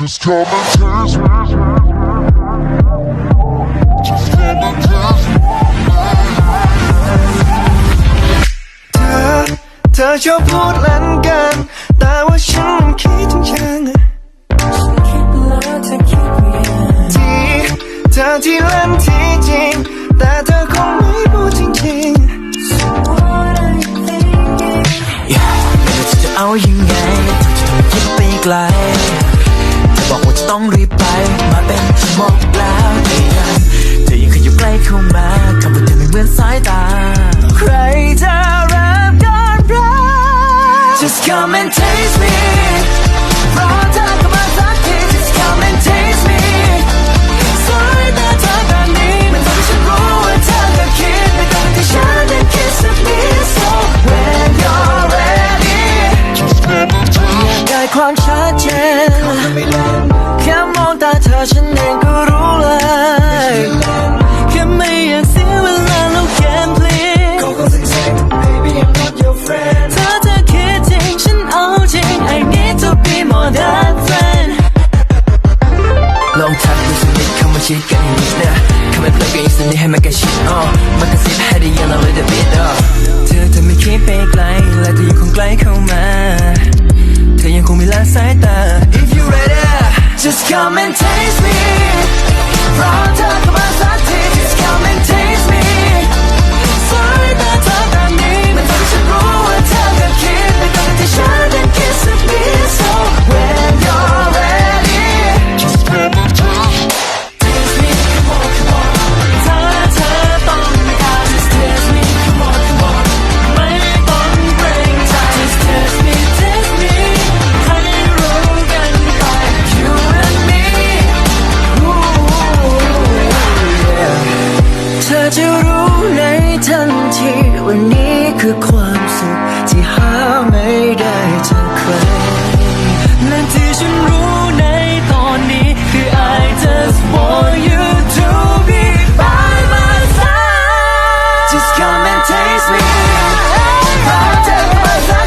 Just come and taste me. Just come and taste me. เธอเธอชอบพูดเล่นกัน แต่ว่าฉันมันคิดจริงจังที่เธอที่เล่นที่จริง แต่เธอคงไม่พูดจริงๆ Yeah ไม่ว่าเธอจะเอายังไงเธอจะต้องคิดไปไกล ต้องรีบไป มาเป็นชั่วโมงแล้วแต่ยังเธอยังขยับใกล้เข้ามาคำว่าเธอไม่เหมือนสายตา ใครจะรับก่อนรัก Just come and taste me รอเธอเข้ามาสักที Just come and taste me สายตาเธอแบบนี้มันทำให้ฉันรู้ว่าเธอก็คิดไปตามที่ฉันนั้นคิดสักนิด So when you're ready ได้ความชัดเจน ฉันเองก็รู้เลยแค่ไม่อยากเสียเวลาแล้วเกมพลีเธอจะคิดจริงฉันเอาจริง I need to be more than friend ลองทักดูสักนิดเข้ามาชิดกันอีกนิดนะเข้ามาเพลิดกันอีกสักนิดให้มันกระชิดอ๋อมันกระซิบให้ได้ยินเรา little bit อ๋อเธอเธอไม่คิดไปไกลและเ Come and taste me. From the ธอจะรู้ในทันทีวันนี้คือความสุขที่หาไม่ได้จากใครและที่ฉันรู้ในตอนนี้คือ I just want you to be by my side Just come and taste me รักเธอมาสั